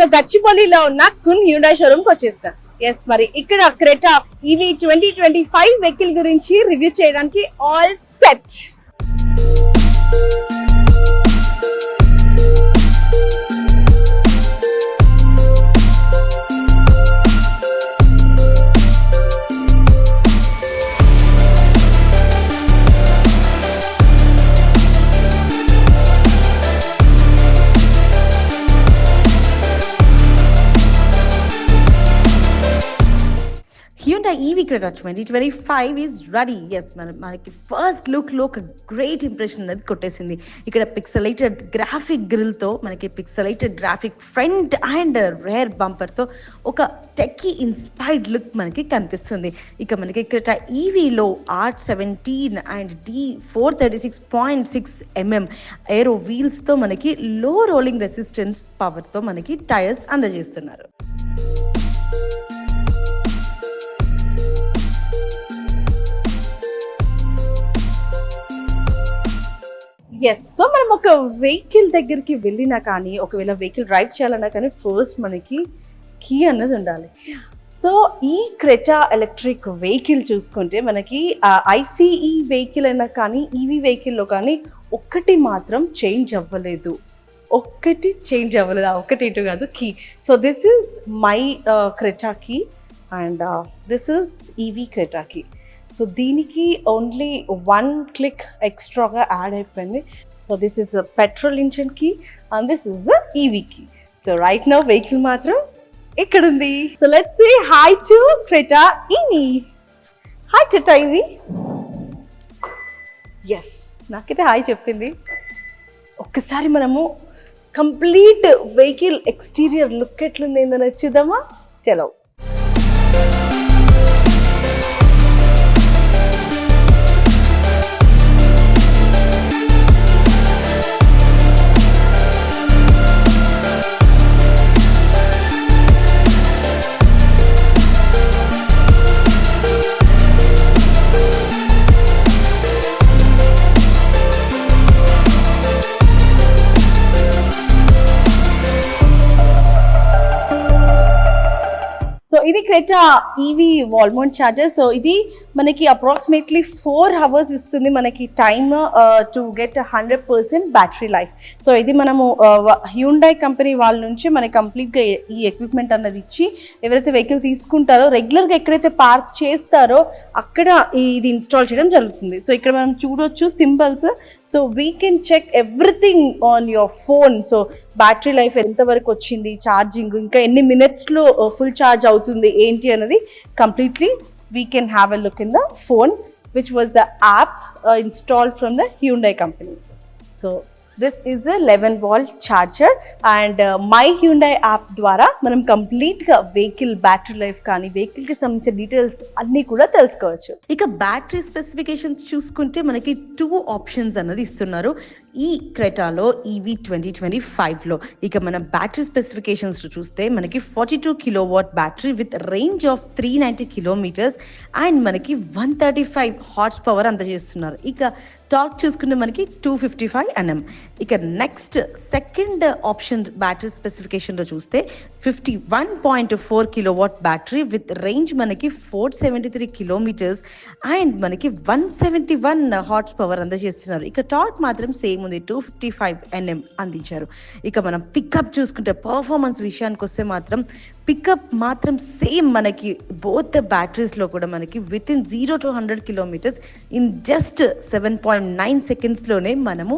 So గచ్చిబౌలిలో ఉన్న కున్ హ్యూడా షోరూమ్కి వచ్చేసిన yes మరి ఇక్కడ క్రెటా ఇవి ట్వంటీ ట్వంటీ ఫైవ్ వెహికల్ గురించి రివ్యూ చేయడానికి all set. Hyundai EV Creta twenty twenty five is ready yes మన మనకి ఫస్ట్ లుక్లో ఒక గ్రేట్ ఇంప్రెషన్ అనేది కొట్టేసింది. ఇక్కడ పిక్సలైటెడ్ గ్రాఫిక్ గ్రిల్తో మనకి pixelated graphic front and rear బంపర్తో ఒక టెక్కీ ఇన్స్పైర్డ్ లుక్ మనకి కనిపిస్తుంది. ఇక మనకి ఇక్కడ ఈవీలో R seventeen and D four thirty six point six mm aero వీల్స్తో మనకి లో రోలింగ్ రెసిస్టెన్స్ పవర్తో మనకి టైర్స్ అందజేస్తున్నారు. ఎస్ సో మనం ఒక వెహికల్ దగ్గరికి వెళ్ళినా కానీ ఒకవేళ వెహికల్ డ్రైవ్ చేయాలన్నా కానీ ఫస్ట్ మనకి కీ అన్నది ఉండాలి. సో ఈ క్రెటా ఎలక్ట్రిక్ వెహికల్ చూసుకుంటే మనకి ఐసీఈ వెహికల్ అయినా కానీ ఈవీ వెహికల్లో కానీ ఒక్కటి మాత్రం చేంజ్ అవ్వలేదు. ఒక్కటి చేంజ్ అవ్వలేదు. ఒక్కటి ఇటు కాదు key so this is my Creta key and this is EV Creta key so దీనికి ఓన్లీ వన్ క్లిక్ ఎక్స్ట్రాగా యాడ్ అయిపోయింది. So this is petrol ఇంజిన్కి and this is the EV కి సో రైట్ నా వెహికల్ మాత్రం ఇక్కడ ఉంది so let's say hi to Creta EV hi Creta EV yes నాకైతే hi చెప్పింది. ఒక్కసారి మనము కంప్లీట్ వెహికల్ ఎక్స్టీరియర్ లుక్ ఎట్లుంది ఏందని చూద్దామా? చలో. సో ఇది వాల్మోంట్ ఈవీ వాల్మౌంట్ సో ఇది మనకి అప్రాక్సిమేట్లీ ఫోర్ అవర్స్ ఇస్తుంది మనకి time to get hundred percent battery life so ఇది మనము uh, హ్యూండై కంపెనీ వాళ్ళ నుంచి మనకి కంప్లీట్గా ఈ ఎక్విప్మెంట్ అన్నది ఇచ్చి ఎవరైతే వెహికల్ తీసుకుంటారో రెగ్యులర్గా ఎక్కడైతే పార్క్ చేస్తారో అక్కడ ఇది ఇన్స్టాల్ చేయడం జరుగుతుంది. సో ఇక్కడ మనం చూడొచ్చు symbols. So we can check everything on your phone so battery life ఎంతవరకు వచ్చింది ఛార్జింగ్ ఇంకా ఎన్ని మినిట్స్లో ఫుల్ ఛార్జ్ అవుతుంది ఏంటి అన్నది completely we can have a look in the phone which was the app installed from the Hyundai company so this is a eleven wall charger and my Hyundai app ద్వారా మనం కంప్లీట్గా vehicle battery life కానీ వెహికల్కి సంబంధించిన details అన్నీ కూడా తెలుసుకోవచ్చు. ఇక బ్యాటరీ స్పెసిఫికేషన్స్ చూసుకుంటే మనకి టూ ఆప్షన్స్ అన్నది ఇస్తున్నారు. ఈ క్రెటాలో ఈవీ ట్వంటీ ట్వంటీ ఫైవ్లో. ఇక మన బ్యాటరీ స్పెసిఫికేషన్స్ చూస్తే మనకి forty two kilo watt battery with range of three ninety kilometres and మనకి one thirty five horse power అందజేస్తున్నారు. ఇక టార్క్ చూసుకుంటే మనకి టూ ఫిఫ్టీ ఫైవ్ ఎన్ఎం. ఇక నెక్స్ట్ సెకండ్ ఆప్షన్ బ్యాటరీ స్పెసిఫికేషన్లో చూస్తే fifty one point four kilo watt battery with range మనకి four seventy three kilometres and మనకి one seventy one horse power అందజేస్తున్నారు. ఇక టార్క్ మాత్రం సేమ్ ఉంది టూ ఫిఫ్టీ ఫైవ్ ఎన్ఎం అందించారు. ఇక మనం పికప్ చూసుకుంటే పర్ఫార్మెన్స్ విషయానికి వస్తే మాత్రం పికప్ మాత్రం సేమ్ మనకి బోత్ బ్యాటరీస్లో కూడా మనకి with in zero to hundred kilometres in just seven point nine సెకండ్స్లోనే మనము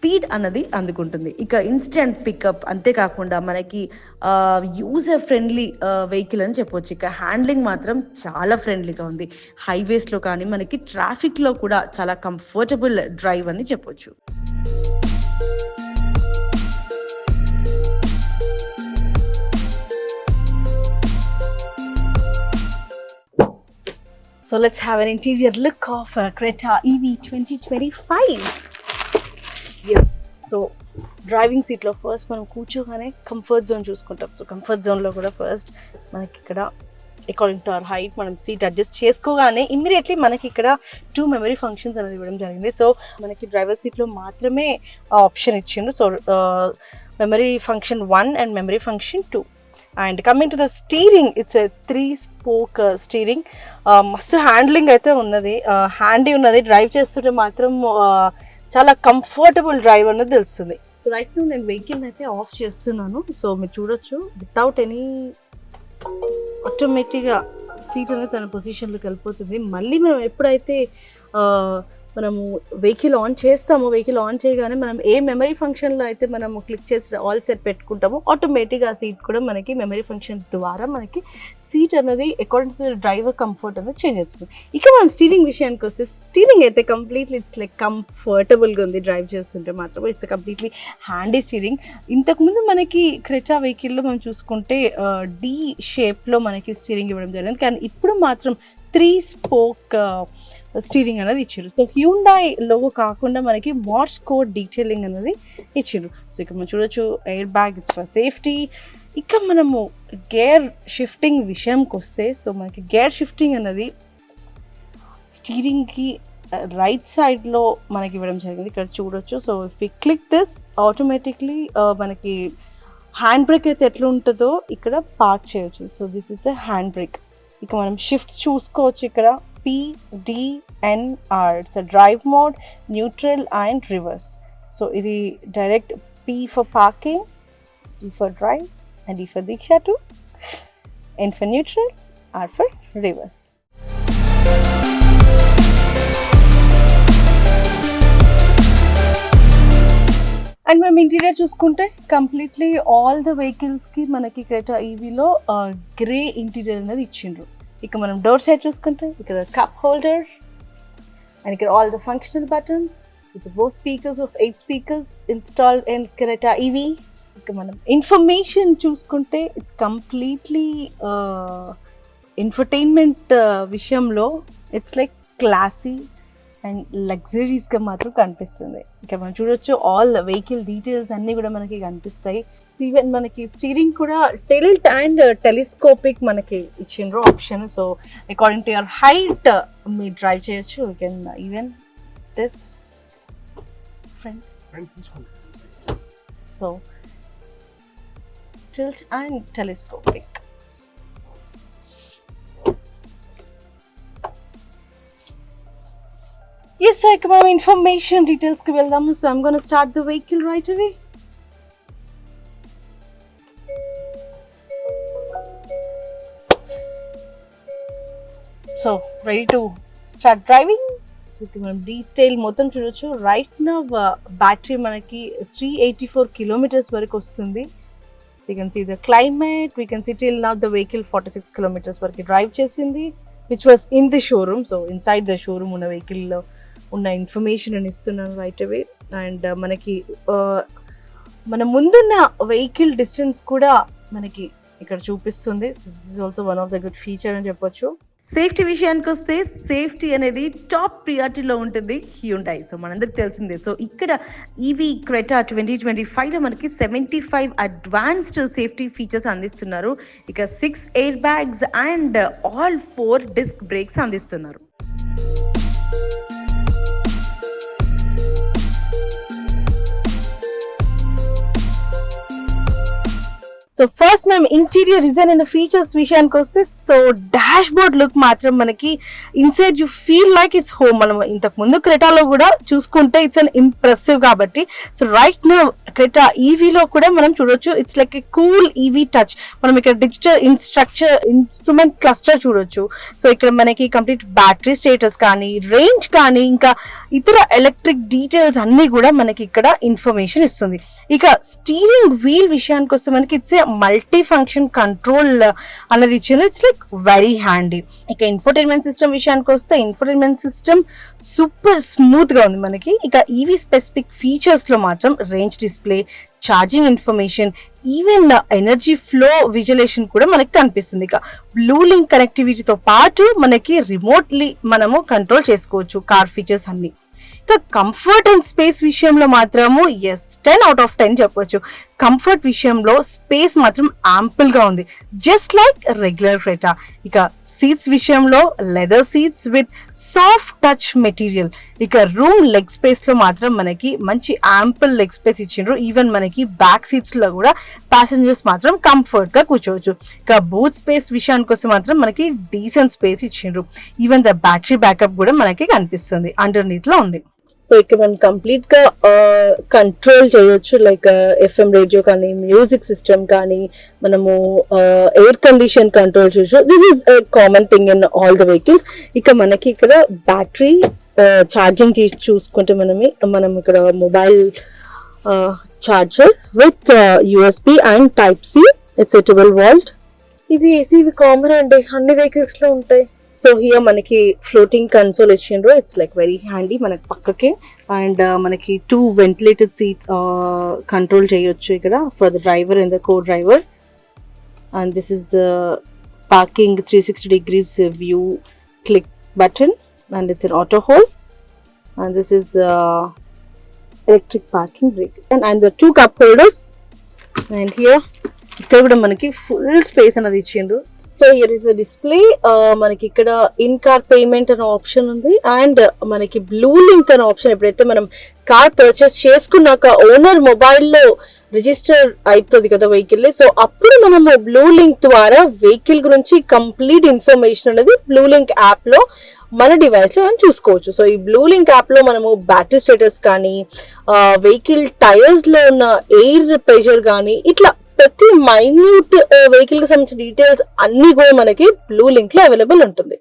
స్పీడ్ అన్నది అందుకుంటుంది. ఇక ఇన్స్టెంట్ పికప్ అంతేకాకుండా మనకి యూజర్ ఫ్రెండ్లీ వెహికల్ అని చెప్పొచ్చు. ఇక హ్యాండ్లింగ్ మాత్రం చాలా ఫ్రెండ్లీగా ఉంది. హైవేస్లో కానీ మనకి ట్రాఫిక్లో కూడా చాలా కంఫర్టబుల్ డ్రైవ్ అని చెప్పొచ్చు. So let's have an interior look of uh, Creta EV 2025. So driving సీట్లో ఫస్ట్ మనం కూర్చోగానే కంఫర్ట్ జోన్ చూసుకుంటాం. సో కంఫర్ట్ జోన్లో కూడా ఫస్ట్ మనకి ఇక్కడ అకార్డింగ్ టు అవర్ హైట్ మనం సీట్ అడ్జస్ట్ చేసుకోగానే ఇమ్మీడియట్లీ మనకి ఇక్కడ టూ మెమరీ ఫంక్షన్స్ అనేది ఇవ్వడం జరిగింది. సో మనకి డ్రైవర్ సీట్లో మాత్రమే ఆప్షన్ ఇచ్చిండు so memory function one and memory function two and coming to the steering it's a three spoke steering మస్తు హ్యాండ్లింగ్ అయితే ఉన్నది. Uh, హ్యాండీ ఉన్నది. డ్రైవ్ చేస్తుంటే మాత్రం uh, చాలా కంఫర్టబుల్ డ్రైవ్ అనేది తెలుస్తుంది. సో రైట్ నూ నేను వెహికల్ అయితే ఆఫ్ చేస్తున్నాను. సో మీరు చూడొచ్చు వితౌట్ ఎనీ ఆటోమేటిక్గా సీట్ అనేది తన పొజిషన్లోకి వెళ్ళిపోతుంది. మళ్ళీ మేము ఎప్పుడైతే మనము వెహికల్ ఆన్ చేస్తాము వెహికల్ ఆన్ చేయగానే మనం ఏ మెమరీ ఫంక్షన్లో అయితే మనము క్లిక్ చేసి ఆల్ సెట్ పెట్టుకుంటామో ఆటోమేటిక్గా ఆ సీట్ కూడా మనకి మెమరీ ఫంక్షన్ ద్వారా మనకి సీట్ అనేది అకార్డింగ్ టు డ్రైవర్ కంఫర్ట్ అనేది చేంజ్ అవుతుంది. ఇక మనం స్టీరింగ్ విషయానికి వస్తే స్టీరింగ్ అయితే కంప్లీట్లీ ఇట్స్ లైక్ కంఫర్టబుల్గా ఉంది డ్రైవ్ చేస్తుంటే మాత్రం. ఇట్స్ కంప్లీట్లీ హ్యాండీ స్టీరింగ్ ఇంతకుముందు మనకి క్రెచా వెహికల్లో మనం చూసుకుంటే డీ షేప్లో మనకి స్టీరింగ్ ఇవ్వడం జరిగింది. కానీ ఇప్పుడు మాత్రం త్రీ స్పోక్ స్టీరింగ్ అనేది ఇచ్చారు సో హ్యూండాయ్ లోగో కాకుండా మనకి మార్స్ కోడ్ డీటెయిలింగ్ అనేది ఇచ్చారు సో ఇక్కడ మనం చూడొచ్చు air bag it's for safety ఇక మనము గేర్ షిఫ్టింగ్ విషయంకి వస్తే సో మనకి గేర్ షిఫ్టింగ్ అనేది స్టీరింగ్కి రైట్ సైడ్లో మనకి ఇవ్వడం జరిగింది. ఇక్కడ చూడొచ్చు. So if you click this automatically మనకి హ్యాండ్ బ్రేక్ అయితే ఎట్లా ఉంటుందో ఇక్కడ పార్క్ చేయొచ్చు. So this is the hand brake ఇక మనం షిఫ్ట్ చూసుకోవచ్చు ఇక్కడ. PDNR it's drive mode neutral and reverse so ఇది direct P for parking D for drive and D for Deeksha to N for neutral R for reverse and మేము interior చూసుకుంటే completely all the వెహికల్స్కి మనకి Creta ఈవీలో grey interior అనేది ఇచ్చిండ్రు. ఇక మనం door side చూసుకుంటే ఇక్కడ కప్ హోల్డర్ అండ్ ఇక్కడ ఆల్ ద ఫంక్షనల్ బటన్స్ ఇక్కడ Bose speakers of eight speakers installed in Creta ఇవి ఇక మనం ఇన్ఫర్మేషన్ చూసుకుంటే ఇట్స్ కంప్లీట్లీ ఇన్ఫర్టైన్మెంట్ విషయంలో ఇట్స్ లైక్ క్లాసీ అండ్ లగ్జరీస్గా మాత్రం కనిపిస్తుంది. ఇక్కడ మనం చూడొచ్చు ఆల్ వెహికల్ డీటెయిల్స్ అన్నీ కూడా మనకి కనిపిస్తాయి. ఈవెన్ మనకి స్టీరింగ్ కూడా టెలిట్ అండ్ టెలిస్కోపిక్ మనకి ఇచ్చిండ్రు option. So according to your height మీరు డ్రైవ్ చేయొచ్చు. You can even this front so tilt and telescopic yes so ఇక మనం ఇన్ఫర్మేషన్ డీటెయిల్స్కి వెళ్దాము so I'm gonna start the vehicle right అవి so ready to start driving so ఇక మనం detail మొత్తం చూడొచ్చు. రైట్ నా బ్యాటరీ మనకి త్రీ ఎయిటీ ఫోర్ కిలోమీటర్స్ వరకు వస్తుంది. We can see the climate we can see till నా the vehicle forty six kilometres వరకు డ్రైవ్ చేసింది which was in the showroom so inside the showroom ఉన్న వెహికల్లో ఉన్న ఇన్ఫర్మేషన్ అని ఇస్తున్నాను రైట్ అవే అండ్ మనకి uh, మన ముందున్న వెహికల్ డిస్టెన్స్ కూడా మనకి ఇక్కడ చూపిస్తుంది. This is also one of the good feature అని చెప్పొచ్చు. సేఫ్టీ విషయానికి వస్తే సేఫ్టీ అనేది టాప్ ప్రియారిటీలో ఉంటుంది హ్యూండై సో మనందరికి తెలిసిందే. సో ఇక్కడ ఈవీ క్రెటా ట్వంటీ ట్వంటీ ఫైవ్లో మనకి seventy five advanced safety features అందిస్తున్నారు. ఇక six air bags and all four disc brakes అందిస్తున్నారు. సో ఫస్ట్ మేము ఇంటీరియర్ డిజైన్ అండ్ ఫీచర్స్ విషయానికి వస్తే సో డాష్ బోర్డ్ లుక్ మాత్రం మనకి inside you feel like it's home మనం ఇంతకు ముందు క్రెటాలో కూడా చూసుకుంటే ఇట్స్ అన్ ఇంప్రెసివ్ కాబట్టి సో రైట్ నా క్రెటా ఈవీలో కూడా మనం చూడొచ్చు. It's like a cool EV touch మనం ఇక్కడ డిజిటల్ ఇన్స్ట్రక్చర్ ఇన్స్ట్రుమెంట్ క్లస్టర్ చూడొచ్చు. సో ఇక్కడ మనకి కంప్లీట్ బ్యాటరీ స్టేటస్ కానీ రేంజ్ కానీ ఇంకా ఇతర ఎలక్ట్రిక్ డీటెయిల్స్ అన్నీ కూడా మనకి ఇక్కడ ఇన్ఫర్మేషన్ ఇస్తుంది. ఇక స్టీరింగ్ వీల్ విషయానికి వస్తే మనకి ఇట్స్ మల్టీ ఫంక్షన్ కంట్రోల్ అన్నది ఇచ్చిన ఇట్స్ లైక్ వెరీ హ్యాండీ ఇక ఇన్ఫోటైన్మెంట్ సిస్టమ్ విషయానికి వస్తే ఇన్ఫోటైన్మెంట్ సిస్టమ్ సూపర్ స్మూత్గా ఉంది మనకి. ఇక ఈవీ స్పెసిఫిక్ ఫీచర్స్లో మాత్రం range display charging information even energy flow visualisation కూడా మనకి కనిపిస్తుంది. ఇక బ్లూ లింక్ కనెక్టివిటీతో పాటు మనకి రిమోట్లీ మనము కంట్రోల్ చేసుకోవచ్చు కార్ ఫీచర్స్ అన్ని. ఇక కంఫర్ట్ అండ్ స్పేస్ విషయంలో మాత్రము yes ten out of ten చెప్పొచ్చు. కంఫర్ట్ విషయంలో స్పేస్ మాత్రం యాంపుల్గా ఉంది. జస్ట్ లైక్ రెగ్యులర్ క్రెటా ఇక సీట్స్ విషయంలో leather seats with soft touch material ఇక రూమ్ లెగ్ స్పేస్లో మాత్రం మనకి మంచి యాంపుల్ లెగ్ స్పేస్ ఇచ్చిండ్రు. ఈవెన్ మనకి బ్యాక్ సీట్స్లో కూడా ప్యాసింజర్స్ మాత్రం కంఫర్ట్గా కూర్చోవచ్చు. ఇక బూత్ స్పేస్ విషయానికి వస్తే మాత్రం మనకి డీసెంట్ స్పేస్ ఇచ్చిండ్రు. ఈవెన్ ద బ్యాటరీ బ్యాకప్ కూడా మనకి కనిపిస్తుంది. అండర్ ఉంది. సో ఇక్కడ మనం కంప్లీట్గా కంట్రోల్ చేయొచ్చు లైక్ ఎఫ్ఎం రేడియో కానీ మ్యూజిక్ సిస్టమ్ కానీ మనము ఎయిర్ కండిషన్ కంట్రోల్ చేయొచ్చు. This is common thing in all the vehicles ఇక మనకి ఇక్కడ బ్యాటరీ ఛార్జింగ్ uh, చేసి చూసుకుంటే మనమే మనం ఇక్కడ mobile charger with USB and type C it's volt ఇది ఏసీవి కామన్ అండి. అన్ని వెహికల్స్లో ఉంటాయి. సో హియర్ మనకి ఫ్లోటింగ్ కన్సోల్ ఇచ్చిండ్రు. ఇట్స్ లైక్ వెరీ హ్యాండీ మనకి పక్కకి. అండ్ మనకి టూ వెంటిలేటెడ్ సీట్ కంట్రోల్ చేయొచ్చు ఇక్కడ for the driver and the co driver and this is the parking three sixty degrees view click button and it's an auto hold and this is electric parking brake and and the two cup holders and here ఇక్కడ కూడా మనకి full space అనేది ఇచ్చిండ్రు. So here is a display మనకి ఇక్కడ in car payment అనే option ఉంది. And uh, మనకి బ్లూ లింక్ అనే ఆప్షన్ ఎప్పుడైతే మనం కార్ పర్చేస్ చేసుకున్నాక ఓనర్ మొబైల్లో రిజిస్టర్ అవుతుంది కదా వెహికల్ సో అప్పుడు మనము బ్లూ లింక్ ద్వారా వెహికల్ గురించి కంప్లీట్ ఇన్ఫర్మేషన్ అనేది బ్లూ లింక్ యాప్లో మన డివైస్లో మనం చూసుకోవచ్చు. సో ఈ బ్లూ లింక్ యాప్లో మనము బ్యాటరీ స్టేటస్ కానీ uh, వెహికల్ టైర్స్లో ఉన్న ఎయిర్ ప్రెషర్ కానీ ఇట్లా ప్రతి మైన్యూట్ వెహికల్ uh, కి సంబంధించిన డీటెయిల్స్ అన్ని కూడా మనకి బ్లూ లింక్లో అవైలబుల్ ఉంటుంది.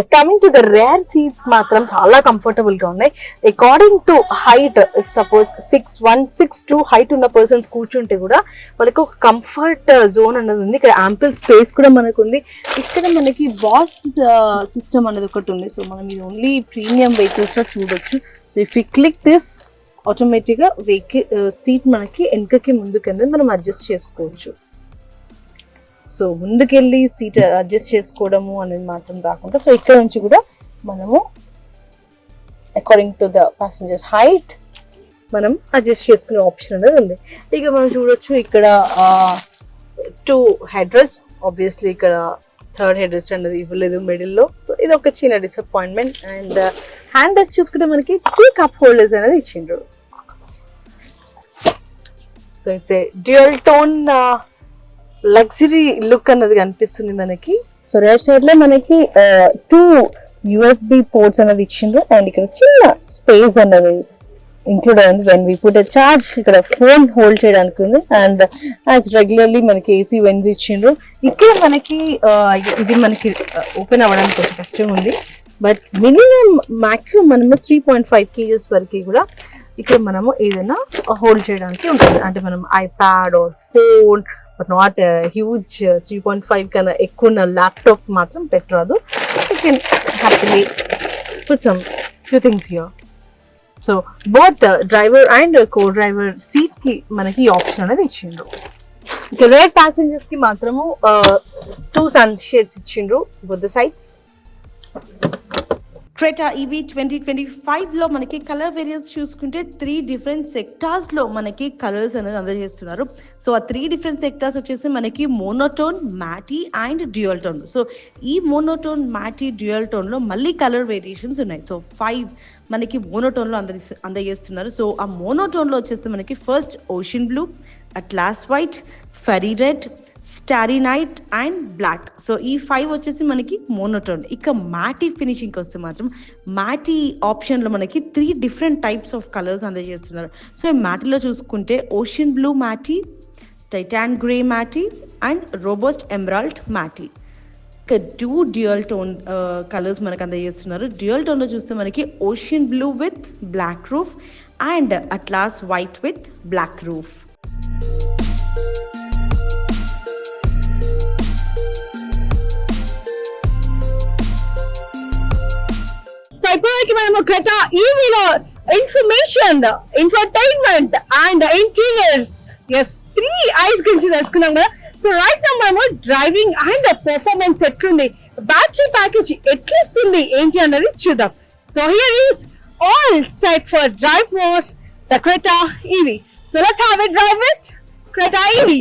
Yes coming to the rear seats మాత్రం చాలా కంఫర్టబుల్గా ఉన్నాయి. According to height if suppose six one six two height ఉన్న పర్సన్స్ కూర్చుంటే కూడా మనకు ఒక కంఫర్ట్ జోన్ అనేది ఉంది. ఇక్కడ యాంపిల్ స్పేస్ కూడా మనకు ఉంది. ఇక్కడ మనకి బాస్ సిస్టమ్ అనేది ఒకటి ఉంది. సో మనం ఇది ఓన్లీ ప్రీమియం వెహికల్స్లో చూడొచ్చు. So if you click this ఆటోమేటిక్గా వెహికల్ సీట్ మనకి వెనుకకి ముందుకి అనేది మనం అడ్జస్ట్ చేసుకోవచ్చు. సో ముందుకెళ్ళి సీట్ అడ్జస్ట్ చేసుకోవడము అనేది మాత్రం రాకుండా సో ఇక్కడ నుంచి కూడా మనము according to the passenger height మనం అడ్జస్ట్ చేసుకునే ఆప్షన్ అనేది ఉంది. ఇక మనం చూడొచ్చు ఇక్కడ టూ హెడ్రస్ ఆబ్వియస్లీ ఇక్కడ థర్డ్ హెడ్ రెస్ట్ అనేది ఇవ్వలేదు మిడిల్లో సో ఇది ఒక చిన్న డిసప్పాయింట్మెంట్ అండ్ హ్యాండ్ రెస్ట్ చూసుకుంటే మనకి టూ కప్ హోల్డర్స్ అనేది ఇచ్చిండ్రు. So it's a dual tone luxury look అన్నది కనిపిస్తుంది మనకి. సో రైట్ సైడ్లో మనకి టూ యుఎస్బి పోర్ట్స్ అనేది ఇచ్చిండ్రు. అండ్ ఇక్కడ చిన్న స్పేస్ అన్నది ఇంక్లూడ్ అయింది. వెన్ వీ పుట్ చార్జ్ ఇక్కడ ఫోన్ హోల్డ్ చేయడానికి ఉంది. అండ్ యాజ్ రెగ్యులర్లీ మనకి ఏసీ వెన్స్ ఇచ్చిండ్రు. ఇక్కడ మనకి ఇది మనకి ఓపెన్ అవ్వడానికి కొంచెం కష్టం ఉంది. బట్ మినిమం మాక్సిమం మనము త్రీ పాయింట్ ఫైవ్ కేజెస్ వరకు కూడా ఇక్కడ మనము ఏదైనా హోల్డ్ చేయడానికి ఉంటుంది. అంటే మనం iPad or phone but not huge three point five కన్నా ఎక్కువ ఉన్న ల్యాప్టాప్ మాత్రం పెట్టరాదు. You can happily put some few things here so both driver and co driver సీట్కి మనకి ఆప్షన్ అనేది ఇచ్చిండ్రు. ఇక రేర్ ప్యాసింజర్స్కి మాత్రము టూ సన్ షేడ్స్ ఇచ్చిండ్రు both sides Creta EV twenty twenty ఫైవ్లో మనకి కలర్ వేరియంట్స్ చూసుకుంటే త్రీ డిఫరెంట్ సెక్టార్స్లో మనకి కలర్స్ అనేది అందజేస్తున్నారు. సో ఆ త్రీ డిఫరెంట్ సెక్టార్స్ వచ్చేసి మనకి monotone matte and dual tone so ఈ మోనోటోన్ మ్యాటీ డ్యూయల్ టోన్లో మళ్ళీ కలర్ వేరియేషన్స్ ఉన్నాయి. సో ఫైవ్ మనకి మోనోటోన్లో అందజే అందజేస్తున్నారు. సో ఆ మోనోటోన్లో వచ్చేసి మనకి first ocean blue atlas white fiery red starry night and black so ఈ ఫైవ్ వచ్చేసి మనకి మోనోటోన్ ఇక మ్యాటీ ఫినిషింగ్కి వస్తే మాత్రం మ్యాటీ ఆప్షన్లో మనకి three different types of colours అందజేస్తున్నారు. సో ఈ మ్యాటీలో చూసుకుంటే ocean blue matte titan grey matte and robust emerald matte ఇక టూ డ్యూయల్ టోన్ కలర్స్ మనకు అందజేస్తున్నారు. డ్యూయల్ టోన్లో చూస్తే మనకి ocean blue with black roof and atlas white with black roof ఇప్పటివరకు మనము Creta ఈవీలో information infotainment and interiors S three ice గురించి తెలుసుకున్నాం కదా. సో రైట్ నా మనము డ్రైవింగ్ అండ్ పర్ఫార్మెన్స్ ఎట్లుంది? బ్యాటరీ ప్యాకేజ్ ఎట్లిస్తుంది? ఏంటి అన్నది చూద్దాం. So here is all set for drive mode, the Creta EV so let's have a drive with Creta EV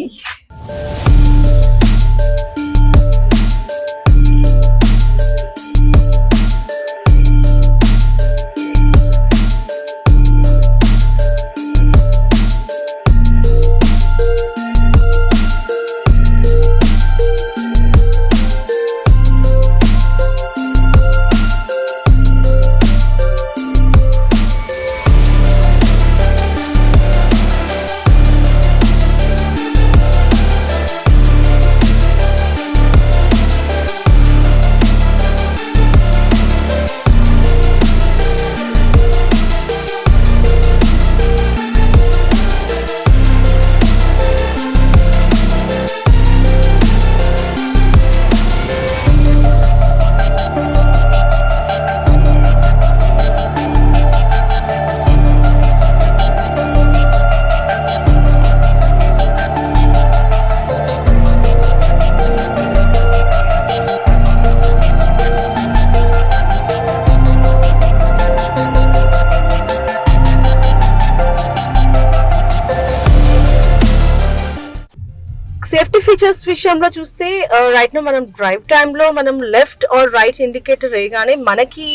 విషయంలో చూస్తే రైట్ నో మనం డ్రైవ్ టైమ్లో మనం లెఫ్ట్ ఆర్ రైట్ ఇండికేటర్ వేయగానే మనకి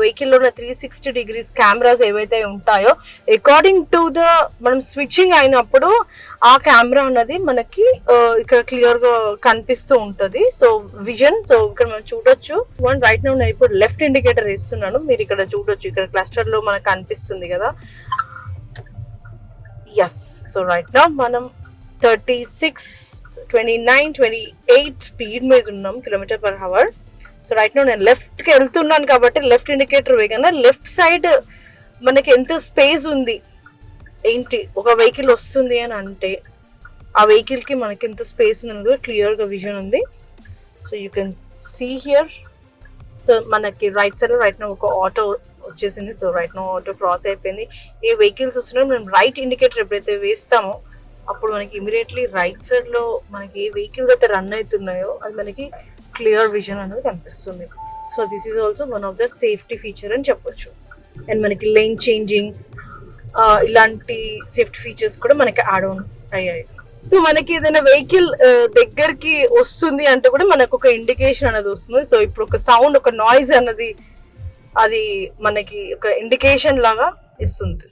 వెహికల్లో ఉన్న త్రీ సిక్స్టీ డిగ్రీస్ కెమెరాస్ ఏవైతే ఉంటాయో అకార్డింగ్ టు ద మనం స్విచ్చింగ్ అయినప్పుడు ఆ కెమెరా అన్నది మనకి ఇక్కడ క్లియర్గా కనిపిస్తూ ఉంటుంది. సో విజన్ సో ఇక్కడ మనం చూడొచ్చు. వన్ రైట్ నో నేను ఇప్పుడు లెఫ్ట్ ఇండికేటర్ వేస్తున్నాను. మీరు ఇక్కడ చూడొచ్చు. ఇక్కడ క్లస్టర్లో మనకు కనిపిస్తుంది కదా. ఎస్ సో రైట్ నా మనం thirty six twenty nine twenty eight speed మీద ఉన్నాం kilometre per hour so right no నేను లెఫ్ట్కి వెళ్తున్నాను కాబట్టి లెఫ్ట్ ఇండికేటర్ వేయగానే లెఫ్ట్ సైడ్ మనకి ఎంత స్పేస్ ఉంది? ఏంటి? ఒక వెహికల్ వస్తుంది అని అంటే ఆ వెహికల్కి మనకి ఎంత స్పేస్ ఉంది క్లియర్గా విజన్ ఉంది. So you can see here so మనకి రైట్ సైడ్ రైట్ నో ఒక ఆటో వచ్చేసింది. So right no auto cross అయిపోయింది. ఏ వెహికల్స్ వస్తున్నాయో మనం రైట్ ఇండికేటర్ ఎప్పుడైతే వేస్తామో అప్పుడు మనకి ఇమీడియట్లీ రైట్ సైడ్లో మనకి ఏ వెహికల్స్ అయితే రన్ అవుతున్నాయో అది మనకి క్లియర్ విజన్ అనేది కనిపిస్తుంది. So this is also one of the safety feature అని చెప్పొచ్చు. అండ్ మనకి లైన్ చేంజింగ్ ఇలాంటి సేఫ్టీ ఫీచర్స్ కూడా మనకి యాడ్ ఆన్ అయ్యాయి. సో మనకి ఏదైనా వెహికల్ దగ్గరికి వస్తుంది అంటే కూడా మనకు ఒక ఇండికేషన్ అనేది వస్తుంది. సో ఇప్పుడు ఒక సౌండ్ ఒక నాయిస్ అన్నది అది మనకి ఒక ఇండికేషన్ లాగా ఇస్తుంది.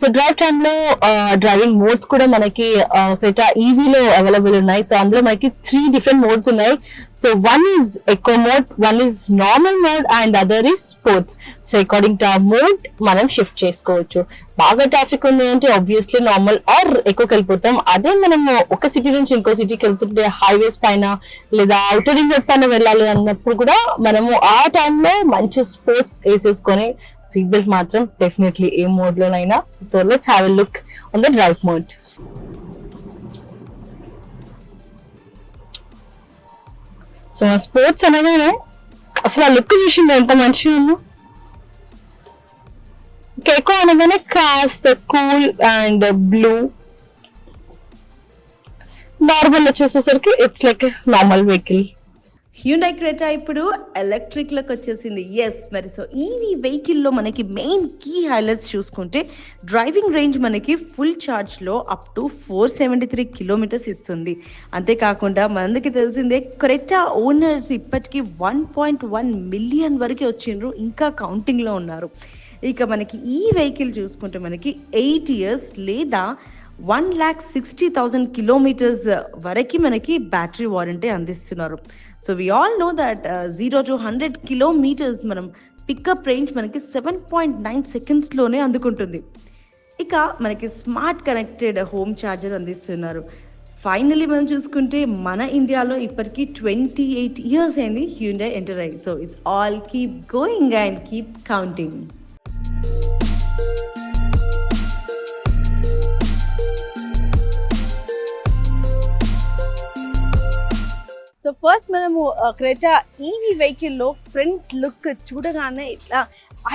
సో డ్రైవ్ టైమ్లో uh, డ్రైవింగ్ మోడ్స్ కూడా మనకి uh, క్రెటా ఈవీ లో అవైలబుల్ ఉన్నాయి. సో అందులో మనకి త్రీ డిఫరెంట్ మోడ్స్ ఉన్నాయి. So one is eco mode one is normal mode and other is sports so according to ఆ మోడ్ మనం షిఫ్ట్ చేసుకోవచ్చు. బాగా ట్రాఫిక్ ఉంది అంటే ఆబ్వియస్లీ నార్మల్ ఆర్ ఎక్కువకి వెళ్ళిపోతాం. అదే మనము ఒక సిటీ నుంచి ఇంకో సిటీకి వెళ్తుంటే హైవేస్ పైన లేదా అవుటర్ రింగ్ రోడ్ పైన వెళ్ళాలి అన్నప్పుడు కూడా మనము ఆ టైంలో మంచి స్పోర్ట్స్ వేసేసుకొని సీట్ బెల్ట్ మాత్రం డెఫినెట్లీ ఏ మోడ్ లోనైనా. So let's have a look on the drive mode so sports అనగానే అసలు ఆ లుక్ చూసింది ఎంత మంచిగా ఉందో. కేకో అనగానే కాస్త cool and blue normal వచ్చేసేసరికి it's like normal vehicle Hyundai Creta ఇప్పుడు ఎలక్ట్రిక్లకు వచ్చేసింది. ఎస్ మరి సో ఈవీ వెహికల్లో మనకి మెయిన్ కీ హైలైట్స్ చూసుకుంటే డ్రైవింగ్ రేంజ్ మనకి full చార్జ్లో up to four seventy three kilometres ఇస్తుంది. అంతేకాకుండా మనందరికీ తెలిసిందే క్రెటా ఓనర్స్ ఇప్పటికీ వన్ పాయింట్ వన్ మిలియన్ వరకు వచ్చిండ్రు ఇంకా కౌంటింగ్లో ఉన్నారు. ఇక మనకి ఈ వెహికల్ చూసుకుంటే మనకి ఎయిట్ ఇయర్స్ లేదా one lakh sixty thousand kilometres వరకు మనకి బ్యాటరీ వారంటీ అందిస్తున్నారు. So we all know that zero to hundred kilometres మనం పికప్ రేంజ్ మనకి సెవెన్ పాయింట్ నైన్ సెకండ్స్లోనే అందుకుంటుంది. ఇక మనకి స్మార్ట్ కనెక్టెడ్ హోమ్ ఛార్జర్ అందిస్తున్నారు. ఫైనలీ మనం చూసుకుంటే మన ఇండియాలో ఇప్పటికీ ట్వంటీ ఎయిట్ ఇయర్స్ అయింది హ్యూండే ఎంటర్ అయ్యి so it's all keep going and keep counting so first మనము క్రెటా ఈవీ వెహికల్లో ఫ్రంట్ లుక్ చూడగానే ఇట్లా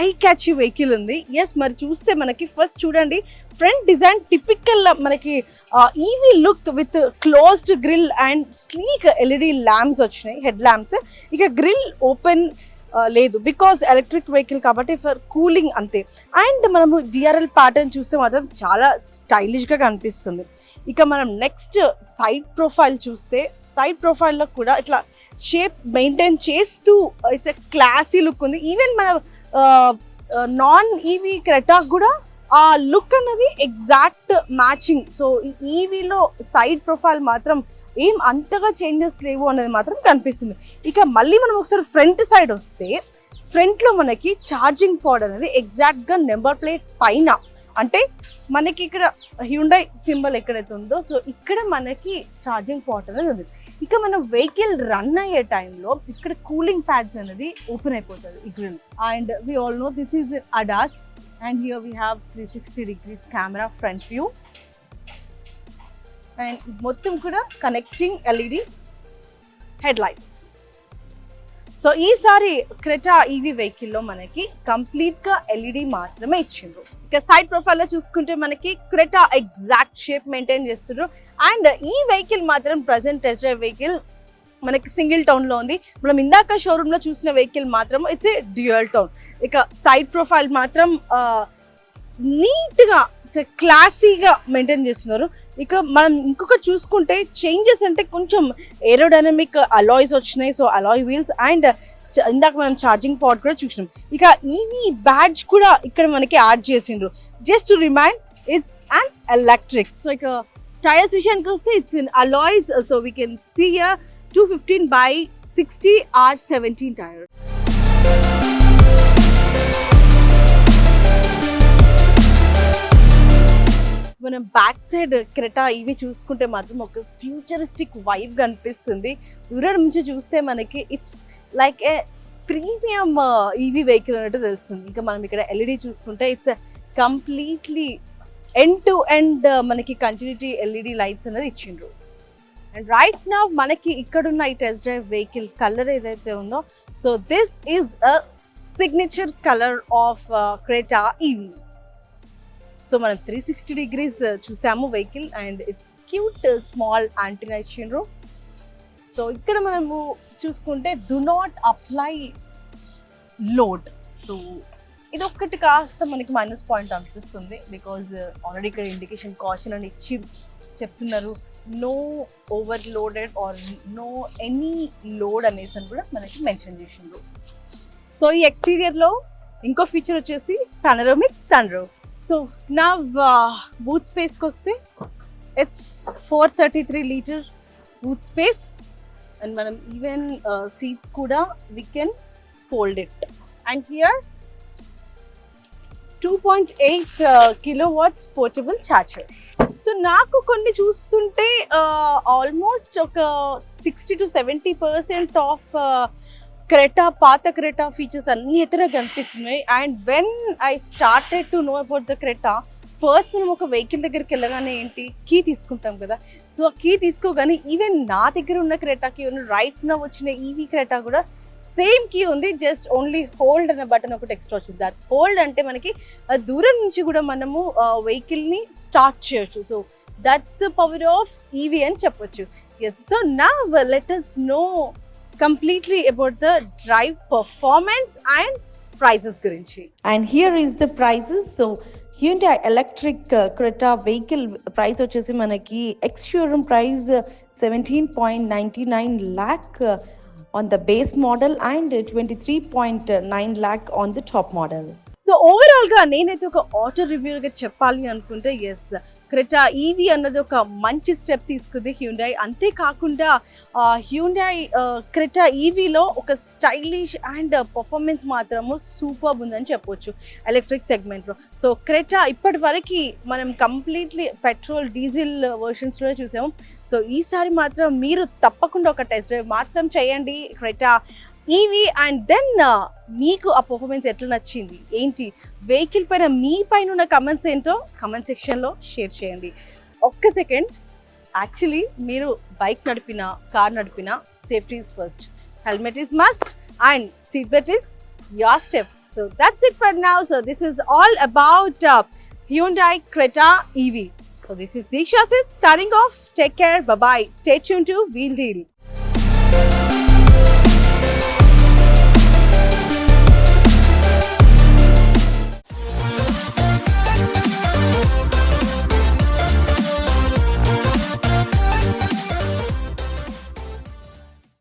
ఐ క్యాచ్ వెహికల్ ఉంది. ఎస్ మరి చూస్తే మనకి ఫస్ట్ చూడండి. ఫ్రంట్ డిజైన్ టిపికల్ మనకి EV look with closed grille and sleek LED lamps వచ్చినాయి హెడ్ ల్యాంప్స్ ఇక గ్రిల్ ఓపెన్ లేదు. బికాజ్ ఎలక్ట్రిక్ వెహికల్ కాబట్టి ఫర్ కూలింగ్ అంతే. అండ్ మనము డిఆర్ఎల్ ప్యాటర్న్ చూస్తే మాత్రం చాలా స్టైలిష్గా కనిపిస్తుంది. ఇక మనం నెక్స్ట్ సైడ్ ప్రొఫైల్ చూస్తే సైడ్ ప్రొఫైల్లో కూడా ఇట్లా షేప్ మెయింటైన్ చేస్తూ ఇట్స్ ఎ క్లాసీ లుక్ ఉంది. ఈవెన్ మన నాన్ ఈవీ క్రెటా కూడా ఆ లుక్ అన్నది ఎగ్జాక్ట్ మ్యాచింగ్ సో ఈవీలో సైడ్ ప్రొఫైల్ మాత్రం ఏం అంతగా చేంజెస్ లేవు అనేది మాత్రం కనిపిస్తుంది. ఇక మళ్ళీ మనం ఒకసారి ఫ్రంట్ సైడ్ వస్తే ఫ్రంట్లో మనకి ఛార్జింగ్ పాడ్ అనేది ఎగ్జాక్ట్గా నెంబర్ ప్లేట్ పైన అంటే మనకి ఇక్కడ హ్యూండై సింబల్ ఎక్కడైతే ఉందో సో ఇక్కడ మనకి ఛార్జింగ్ పాట్ అనేది ఉంది. ఇక మన వెహికల్ రన్ అయ్యే టైంలో ఇక్కడ కూలింగ్ ప్యాడ్స్ అనేది ఓపెన్ అయిపోతుంది ఇక్కడ and we all know this is ADAS and here we have three sixty degrees camera front view and మొత్తం కూడా connecting LED head lights so ఈసారి క్రెటా ఈవీ వెహికల్లో మనకి కంప్లీట్గా ఎల్ఈడి మాత్రమే ఇచ్చిండ్రు. ఇక సైడ్ ప్రొఫైల్లో చూసుకుంటే మనకి క్రెటా ఎగ్జాక్ట్ షేప్ మెయింటైన్ చేస్తుండ్రు. అండ్ ఈ వెహికల్ మాత్రం ప్రజెంట్ టెస్ట్ డ్రైవ్ వెహికల్ మనకి సింగిల్ టౌన్లో ఉంది. మనం ఇందాక షోరూంలో చూసిన వెహికల్ మాత్రం ఇట్స్ ఏ డ్యూయల్ టౌన్ ఇక సైడ్ ప్రొఫైల్ మాత్రం నీట్గా క్లాసీగా మెయింటైన్ చేస్తున్నారు. ఇక మనం ఇంకొక చూసుకుంటే చేంజెస్ అంటే కొంచెం ఏరోడైనమిక్ అలాయ్స్ వచ్చినాయి. సో అలాయ్ వీల్స్ అండ్ ఇందాక మనం ఛార్జింగ్ పాట్ కూడా చూసినాం. ఇక ఈవీ బ్యాడ్జ్ కూడా ఇక్కడ మనకి యాడ్ చేసిండ్రు. Just to remind it's and electric so ఇక టైర్స్ విషయానికి వస్తే it's in alloys so we can see two fifteen by sixty R seventeen tyre మనం బ్యాక్ సైడ్ క్రెటా ఇవి చూసుకుంటే మాత్రం ఒక ఫ్యూచరిస్టిక్ వైబ్ కనిపిస్తుంది. దూరం నుంచి చూస్తే మనకి it's like a premium EV vehicle అన్నట్టు తెలుస్తుంది. ఇంకా మనం ఇక్కడ ఎల్ఈడి చూసుకుంటే it's completely end to end మనకి కంటిన్యూటీ ఎల్ఈడి లైట్స్ అనేది ఇచ్చిండ్రు. అండ్ రైట్ నా మనకి ఇక్కడున్న ఈ టెస్ట్ డ్రైవ్ వెహికల్ కలర్ ఏదైతే ఉందో so this is a signature colour of Creta EV so మనం త్రీ సిక్స్టీ డిగ్రీస్ చూసాము vehicle and it's cute small antenna ఇచ్చిండ్రు. సో ఇక్కడ మనము చూసుకుంటే do not apply load so ఇది ఒక్కటి కాస్త మనకి మైనస్ పాయింట్ అనిపిస్తుంది బికాజ్ ఆల్రెడీ uh, ఇక్కడ ఇండికేషన్ కాషన్ అని ఇచ్చి చెప్తున్నారు. No overloaded or no any load అనేసి అని కూడా మనకి మెన్షన్ చేసిండ్రు. సో ఈ ఎక్స్టీరియర్లో ఇంకో ఫీచర్ వచ్చేసి పానరోమిక్ సన్ రూఫ్ సో నా బూత్ స్పేస్కి వస్తే it's four thirty three litre boot space and మనం ఈవెన్ సీట్స్ కూడా we can fold it and here two point eight kilowatts portable charger so నాకు కొన్ని చూస్తుంటే ఆల్మోస్ట్ ఒక sixty to seventy percent of Creta పాత Creta features అన్ని ఇతర కనిపిస్తున్నాయి. And when I started to know about the Creta first మనం ఒక వెహికల్ దగ్గరికి వెళ్ళగానే ఏంటి? కీ తీసుకుంటాం కదా. సో ఆ కీ తీసుకోగానే ఈవెన్ నా దగ్గర ఉన్న క్రెటాకి రైట్ నా వచ్చిన ఈవీ క్రెటా కూడా సేమ్ కీ ఉంది. జస్ట్ ఓన్లీ హోల్డ్ అనే బటన్ ఒకటి ఎక్స్ట్రా వచ్చింది. దాట్స్ హోల్డ్ అంటే మనకి దూరం నుంచి కూడా మనము వెహికల్ని స్టార్ట్ చేయొచ్చు. So that's the power of EV అని చెప్పొచ్చు. ఎస్ సో నా let know completely about the drive performance and prices గురించి and here is the prices so Hyundai electric Creta vehicle price వచ్చేసి మనకి ex showroom price seventeen point ninety nine lakh on the base model and twenty three point nine lakh on the top model so ఓవరాల్గా నేనైతే ఒక auto రివ్యూర్గా చెప్పాలి అనుకుంటే yes Creta EV అన్నది ఒక మంచి స్టెప్ తీసుకుంది హ్యూండాయ్ అంతేకాకుండా హ్యూండాయ్ క్రెటా ఈవీలో ఒక స్టైలిష్ అండ్ పర్ఫార్మెన్స్ మాత్రము సూపర్ ఉందని చెప్పొచ్చు ఎలక్ట్రిక్ సెగ్మెంట్లో సో క్రెటా ఇప్పటి వరకు మనం కంప్లీట్లీ పెట్రోల్ డీజిల్ వర్షన్స్లో చూసాము. సో ఈసారి మాత్రం మీరు తప్పకుండా ఒక టెస్ట్ డ్రైవ్ మాత్రం చేయండి క్రెటా. ఇవి అండ్ దెన్ మీకు ఆ పర్ఫార్మెన్స్ ఎట్లా నచ్చింది ఏంటి వెహికల్ పైన మీ పైన ఉన్న కమెంట్స్ ఏంటో కమెంట్ సెక్షన్లో షేర్ చేయండి ఒక్క సెకండ్ యాక్చువల్లీ మీరు బైక్ నడిపిన కార్ నడిపిన safety is first helmet is must and seat belt is a step so that's it for now so this is all about Hyundai Creta EV so this is Deeksha సిత్ signing off take care bye bye stay tuned to wheel deal